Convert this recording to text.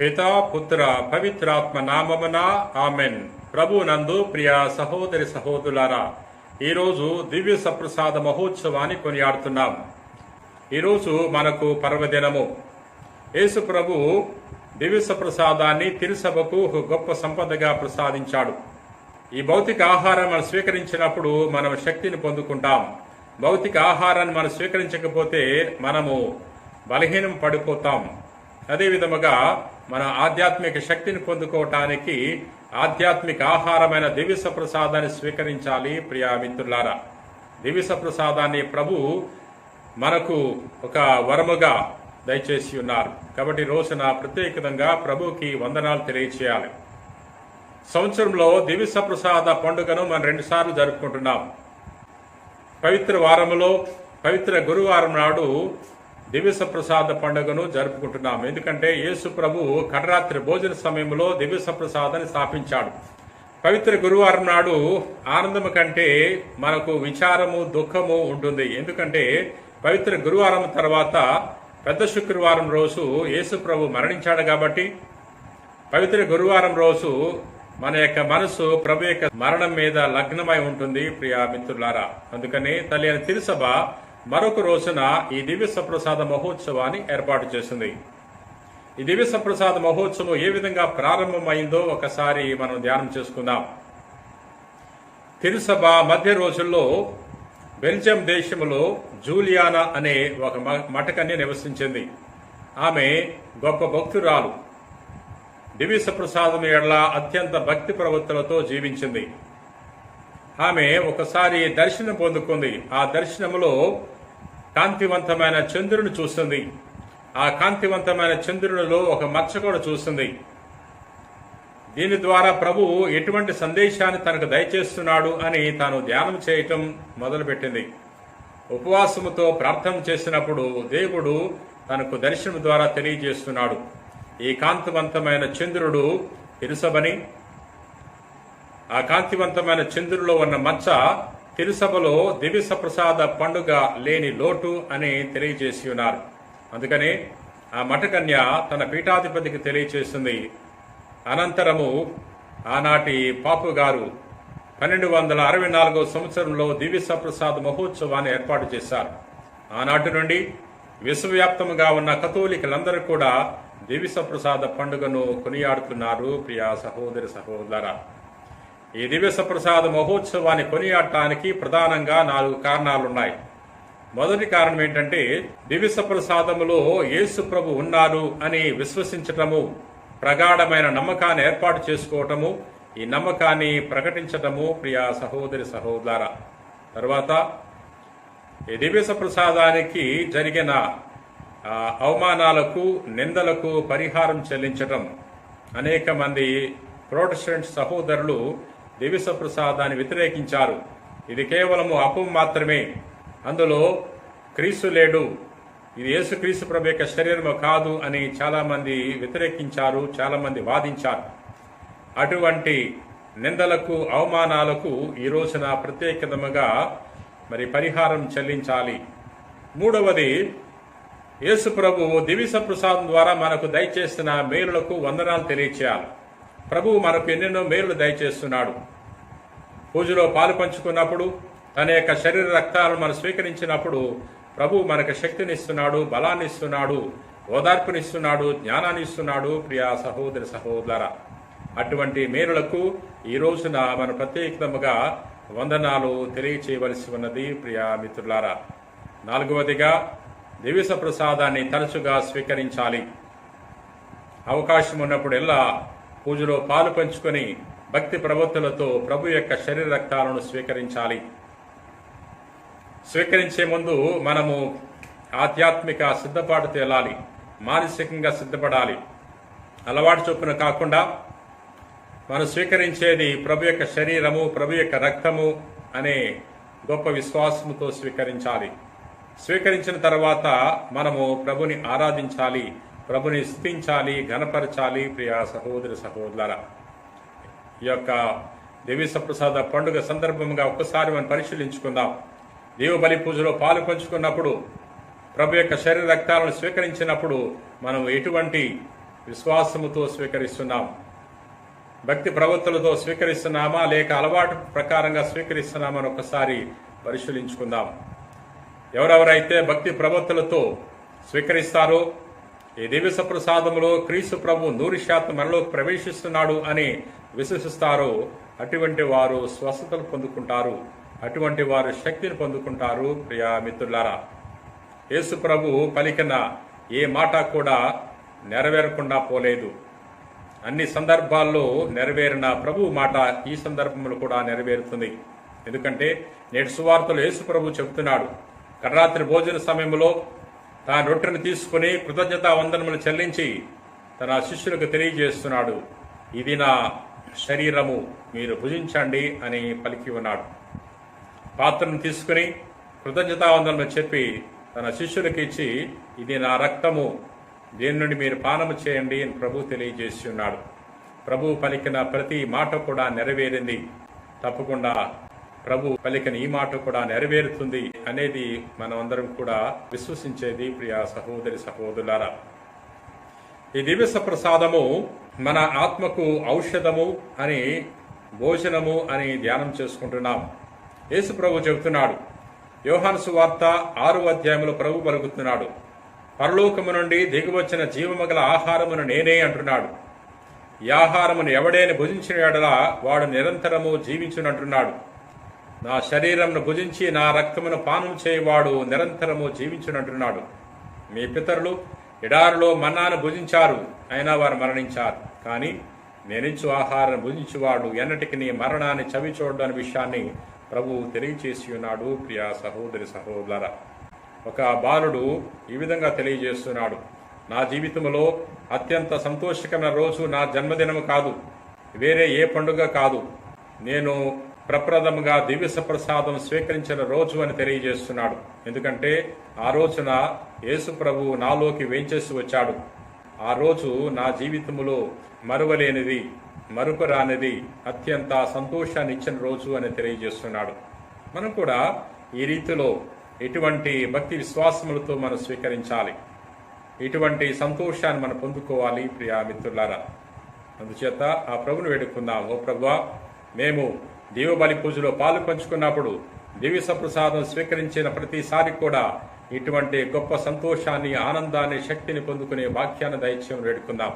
పితా పుత్ర పవిత్రాత్మ నామమున ఆమెన్. ప్రభు నందు ప్రియ సహోదరి సహోదరులారా ఈరోజు దివ్య సప్రసాద మహోత్సవాన్ని కొనియాడుతున్నాం. ఈరోజు మనకు పర్వదినము. యేసు ప్రభు దివ్య సప్రసాదాన్ని తిరుసభకు ఒక గొప్ప సంపదగా ప్రసాదించాడు. ఈ భౌతిక ఆహారం మనం స్వీకరించినప్పుడు మనం శక్తిని పొందుకుంటాం. భౌతిక ఆహారాన్ని మనం స్వీకరించకపోతే మనము బలహీనం పడిపోతాం. అదే విధముగా మన ఆధ్యాత్మిక శక్తిని పొందుకోవటానికి ఆధ్యాత్మిక ఆహారమైన దివిస ప్రసాదాన్ని స్వీకరించాలి ప్రియా మిత్రులారా. దివిస ప్రసాదాన్ని ప్రభు మనకు ఒక వరముగా దయచేసి ఉన్నారు. కాబట్టి రోజున ప్రత్యేకంగా ప్రభుకి వందనాలు తెలియచేయాలి. సంవత్సరంలో దివిస ప్రసాద పండుగను మనం రెండుసార్లు జరుపుకుంటున్నాం. పవిత్ర వారములో పవిత్ర గురువారం నాడు దివ్య ప్రసాద పండుగను జరుపుకుంటున్నాం ఎందుకంటే యేసు ప్రభు కర్రాత్రి భోజన సమయంలో దివ్య ప్రసాదాన్ని స్థాపించాడు. పవిత్ర గురువారం నాడు ఆనందము కంటే మనకు విచారము దుఃఖము ఉంటుంది. ఎందుకంటే పవిత్ర గురువారం తర్వాత పెద్ద శుక్రవారం రోజు యేసు ప్రభు మరణించాడు కాబట్టి పవిత్ర గురువారం రోజు మన యొక్క మనసు ప్రభు యొక్క మరణం మీద లగ్నమై ఉంటుంది ప్రియా మిత్రులారా. అందుకని తల్లి అని తిరుసభ మరొక రోజున ఈ దివ్య సప్రసాద మహోత్సవాన్ని ఏర్పాటు చేసింది. ఈ దివ్య సప్రసాద మహోత్సవం ఏ విధంగా ప్రారంభమైందో ఒకసారి మనం ధ్యానం చేసుకుందాం. తిరుసభ మధ్య రోజుల్లో బెల్జియం దేశంలో జూలియానా అనే ఒక మ- మటకన్య నివసించింది. ఆమె గొప్ప భక్తురాలు. దివ్య ప్రసాదం ఎడల అత్యంత భక్తి ప్రవృత్తులతో జీవించింది. ఆమె ఒకసారి దర్శనం పొందుకుంది. ఆ దర్శనములో కాంతివంతమైన చంద్రుని చూస్తుంది. ఆ కాంతివంతమైన చంద్రునిలో ఒక మచ్చ కూడా చూస్తుంది. దీని ద్వారా ప్రభు ఎటువంటి సందేశాన్ని తనకు దయచేస్తున్నాడు అని తాను ధ్యానం చేయటం మొదలుపెట్టింది. ఉపవాసముతో ప్రార్థన చేసినప్పుడు దేవుడు తనకు దర్శనం ద్వారా తెలియజేస్తున్నాడు. ఈ కాంతివంతమైన చంద్రుడు ఇరుసబని ఆ కాంతివంతమైన చంద్రులో ఉన్న మచ్చ తిరుసభలో దివిస ప్రసాద పండుగ లేని లోటు అని తెలియజేసి ఉన్నారు. అందుకని ఆ మఠకన్య తన పీఠాధిపతికి తెలియచేసింది. అనంతరము ఆనాటి పాపు గారు పన్నెండు వందల అరవై నాలుగో సంవత్సరంలో దివ్య ప్రసాద్ మహోత్సవాన్ని ఏర్పాటు చేశారు. ఆనాటి నుండి విశ్వవ్యాప్తముగా ఉన్న కథోలికలందరూ కూడా దివ్య ప్రసాద పండుగను కొనియాడుతున్నారు. ప్రియా సహోదరి సహోదర. ఈ దివ్యసప్రసాద మహోత్సవాన్ని కొనియాడటానికి ప్రధానంగా నాలుగు కారణాలున్నాయి. మొదటి కారణం ఏంటంటే దివ్యసప్రసాదములో యేసు ప్రభు ఉన్నారు అని విశ్వసించటము ప్రగాఢమైన నమ్మకాన్ని ఏర్పాటు చేసుకోవటము ఈ నమ్మకాన్ని ప్రకటించటము ప్రియా సహోదరి సహోదర తర్వాత ఈ దివ్య ప్రసాదానికి జరిగిన అవమానాలకు నిందలకు పరిహారం చెల్లించటం. అనేక మంది ప్రొటెస్టెంట్ సహోదరులు దివిసప్రసాదాన్ని వ్యతిరేకించారు. ఇది కేవలము అపం మాత్రమే. అందులో క్రీస్తు లేడు. ఇది యేసుక్రీస్తు ప్రభు యొక్క శరీరము కాదు అని చాలామంది వ్యతిరేకించారు చాలామంది వాదించారు. అటువంటి నిందలకు అవమానాలకు ఈ రోజున ప్రత్యేకతముగా మరి పరిహారం చెల్లించాలి. మూడవది యేసు ప్రభువు దివిస ప్రసాదం ద్వారా మనకు దయచేసిన మేలులకు వందనాలు తెలియచేయాలి. ప్రభువు మనకు ఎన్నెన్నో మేలు దయచేస్తున్నాడు. పూజలో పాలు పంచుకున్నప్పుడు తన యొక్క శరీర రక్తాలను మనం స్వీకరించినప్పుడు ప్రభు మనకు శక్తిని ఇస్తున్నాడు బలాన్ని ఇస్తున్నాడు ఓదార్పునిస్తున్నాడు జ్ఞానాన్ని ఇస్తున్నాడు ప్రియా సహోదరి సహోదర అటువంటి మేలులకు ఈ రోజున మన ప్రత్యేకముగా వందనాలు తెలియచేయవలసి ఉన్నది. ప్రియా మిత్రులారా నాలుగవదిగా దివిస ప్రసాదాన్ని తరచుగా స్వీకరించాలి. అవకాశం ఉన్నప్పుడెల్లా పూజలో పాలు పంచుకొని భక్తి ప్రవృత్తులతో ప్రభు యొక్క శరీర రక్తాలను స్వీకరించాలి. స్వీకరించే ముందు మనము ఆధ్యాత్మిక సిద్ధపాటు తేలాలి. మానసికంగా సిద్ధపడాలి. అలవాటు చొప్పున కాకుండా మనం స్వీకరించేది ప్రభు యొక్క శరీరము ప్రభు యొక్క రక్తము అనే గొప్ప విశ్వాసముతో స్వీకరించాలి. స్వీకరించిన తర్వాత మనము ప్రభుని ఆరాధించాలి. ప్రభుని స్థుతించాలి ఘనపరచాలి ప్రియా సహోదరి సహోదర ఈ యొక్క దేవి సప్రసాద పండుగ సందర్భంగా ఒక్కసారి మనం పరిశీలించుకుందాం. దేవ బలి పూజలో పాలు పంచుకున్నప్పుడు ప్రభు యొక్క శరీర రక్తాలను స్వీకరించినప్పుడు మనం ఎటువంటి విశ్వాసముతో స్వీకరిస్తున్నాం? భక్తి ప్రవృత్తులతో స్వీకరిస్తున్నామా? లేక అలవాటు ప్రకారంగా స్వీకరిస్తున్నామా అని ఒకసారి పరిశీలించుకుందాం. ఎవరెవరైతే భక్తి ప్రవృత్తులతో స్వీకరిస్తారో ఈ దివ్య సప్రసాదములో క్రీస్తు ప్రభు నూరు శాతం మనలోకి ప్రవేశిస్తున్నాడు అని విశ్వసిస్తారో. అటువంటి వారు స్వస్థతలు పొందుకుంటారు. అటువంటి వారు శక్తిని పొందుకుంటారు ప్రియా మిత్రులారా. యేసు ప్రభు పలికిన ఏ మాట కూడా నెరవేరకుండా పోలేదు. అన్ని సందర్భాల్లో నెరవేరిన ప్రభు మాట ఈ సందర్భంలో కూడా నెరవేరుతుంది. ఎందుకంటే నేటి సువార్తలు యేసు ప్రభు చెబుతున్నాడు కర్రాత్రి భోజన సమయంలో తాను రొట్టెను తీసుకుని కృతజ్ఞతా వందనములు చెల్లించి తన శిష్యులకు తెలియజేస్తున్నాడు. ఇది నా శరీరము మీరు భుజించండి అని పలికి ఉన్నాడు. పాత్రను తీసుకుని కృతజ్ఞతావందనము చెప్పి తన శిష్యులకు ఇచ్చి ఇది నా రక్తము దీని నుండి మీరు పానము చేయండి అని ప్రభు తెలియజేసి ఉన్నాడు. ప్రభు పలికిన ప్రతి మాట కూడా నెరవేరింది. తప్పకుండా ప్రభు పలికిన ఈ మాట కూడా నెరవేరుతుంది అనేది మనమందరం కూడా విశ్వసించేది ప్రియా సహోదరి సహోదరులారా. ఈ దివ్య ప్రసాదము మన ఆత్మకు ఔషధము అని భోజనము అని ధ్యానం చేసుకుంటున్నాం. యేసు ప్రభు చెబుతున్నాడు యోహాను సువార్త ఆరు అధ్యాయంలో ప్రభు పలుకుతున్నాడు పరలోకము నుండి దిగువచ్చిన జీవమగల ఆహారమును నేనే అంటున్నాడు. ఈ ఆహారమును ఎవడైనా భుజించిన ఎడలా వాడు నిరంతరము జీవించునంటున్నాడు నా శరీరంను భుజించి నా రక్తమును పానం చేయవాడు నిరంతరము జీవించునంటున్నాడు. మీ పితరులు ఎడారులో మన్నాను భుజించారు అయినా వారు మరణించారు. కానీ నేనిచ్చు ఆహారం భుజించువాడు ఎన్నటికి నీ మరణాన్ని చవి చూడని విషయాన్ని ప్రభు తెలియచేసి ఉన్నాడు ప్రియా సహోదరి సహోదర ఒక బాలుడు ఈ విధంగా తెలియజేస్తున్నాడు. నా జీవితంలో అత్యంత సంతోషకరమైన రోజు నా జన్మదినము కాదు వేరే ఏ పండుగ కాదు. నేను ప్రప్రథముగా దివ్య ప్రసాదం స్వీకరించిన రోజు అని తెలియజేస్తున్నాడు. ఎందుకంటే ఆ రోజున యేసు ప్రభు నాలోకి వేంచేసి వచ్చాడు. ఆ రోజు నా జీవితంలో మరువలేనిది మరుపురానిది అత్యంత సంతోషాన్ని ఇచ్చిన రోజు అని తెలియజేస్తున్నాడు. మనం కూడా ఈ రీతిలో ఎటువంటి భక్తి విశ్వాసములతో మనం స్వీకరించాలి. ఇటువంటి సంతోషాన్ని మనం పొందుకోవాలి ప్రియా మిత్రులారా. అందుచేత ఆ ప్రభుని వేడుకుందాం. ఓ ప్రభు మేము దీవబలి పూజలో పాలు పంచుకున్నప్పుడు దివ్య సప్రసాదం స్వీకరించిన ప్రతిసారి కూడా ఇటువంటి గొప్ప సంతోషాన్ని ఆనందాన్ని శక్తిని పొందుకునే వాక్యాన్ని దైత్యం వేడుకుందాం.